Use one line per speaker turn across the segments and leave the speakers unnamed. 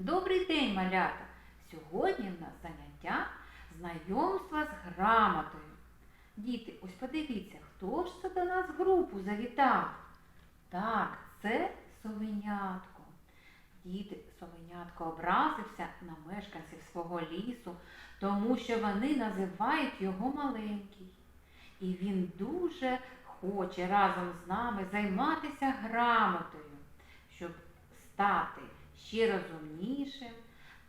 Добрий день, малята! Сьогодні в нас заняття знайомства з грамотою. Діти, ось подивіться, хто ж це до нас в групу завітав? Так, це совенятко. Діти, совенятко образився на мешканців свого лісу, тому що вони називають його маленький. І він дуже хоче разом з нами займатися грамотою, щоб стати ще розумнішим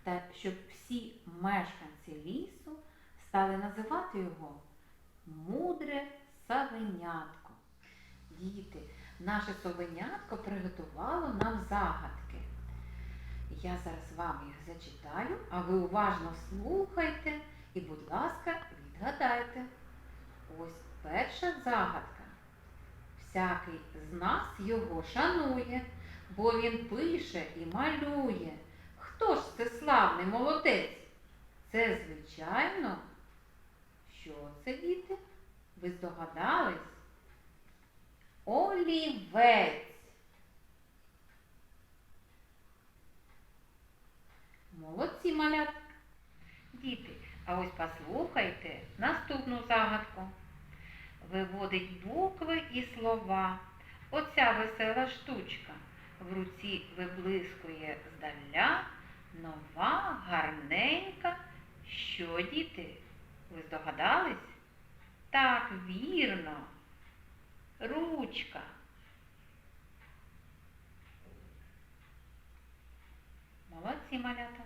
та щоб всі мешканці лісу стали називати його мудре совенятко. Діти, наше совенятко приготувало нам загадки. Я зараз вам їх зачитаю, а ви уважно слухайте і, будь ласка, відгадайте. Ось перша загадка. Всякий з нас його шанує, бо він пише і малює. Хто ж це славний молодець? Це, звичайно, що це діти? Ви здогадались? Олівець. Молодці малят. Діти, а ось послухайте наступну загадку. Виводить букви і слова. Оця весела штучка. В руці виблискує здаля нова, гарненька. Що, діти? Ви здогадались? Так, вірно. Ручка. Молодці малята.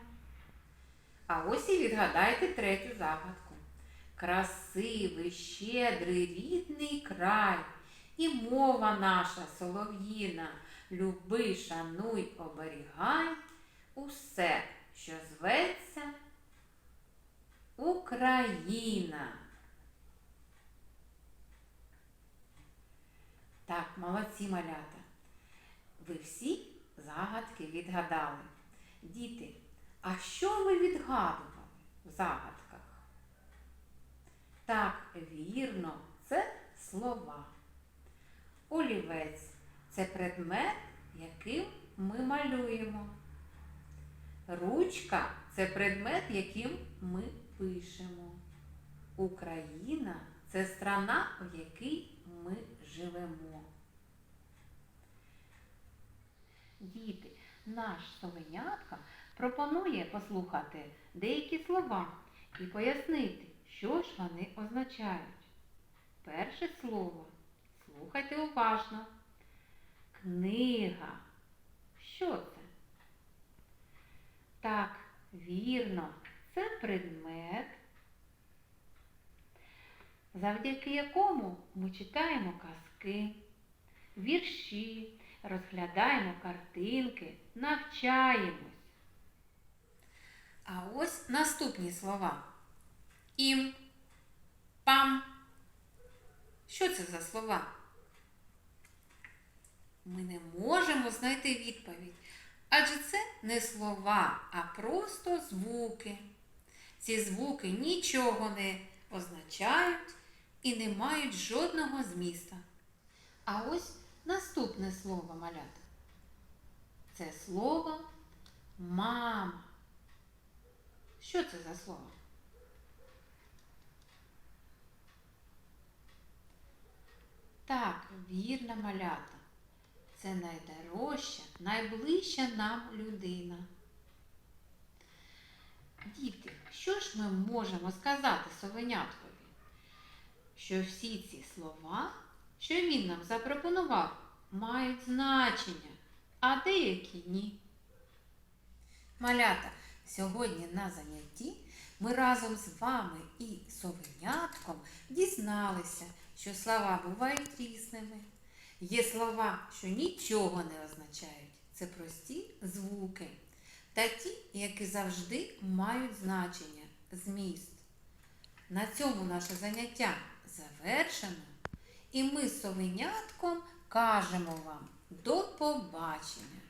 А ось і відгадайте третю загадку. Красивий, щедрий, рідний край, і мова наша солов'їна. Люби, шануй, оберігай усе, що зветься Україна. Так, молодці малята. Ви всі загадки відгадали. Діти, а що ви відгадували в загадках? Так, вірно, це слова. Олівець це предмет, яким ми малюємо. Ручка це предмет, яким ми пишемо. Україна це страна, в якій ми живемо. Діти, наш совенятка пропонує послухати деякі слова і пояснити, що ж вони означають. Перше слово. Слухайте уважно. Книга. Що це? Так, вірно, це предмет, завдяки якому ми читаємо казки, вірші, розглядаємо картинки, навчаємось. А ось наступні слова. Ім, пам. Що це за слова? Ми не можемо знайти відповідь, адже це не слова, а просто звуки. Ці звуки нічого не означають і не мають жодного зміста. А ось наступне слово малята. Це слово мама. Що це за слово? Так, вірна малята. Це найдорожча, найближча нам людина. Діти, що ж ми можемо сказати совеняткові? Що всі ці слова, що він нам запропонував, мають значення, а деякі ні. Малята, сьогодні на занятті ми разом з вами і совенятком дізналися, що слова бувають різними. Є слова, що нічого не означають. Це прості звуки. Та ті, які завжди мають значення, зміст. На цьому наше заняття завершено. І ми з совенятком кажемо вам до побачення!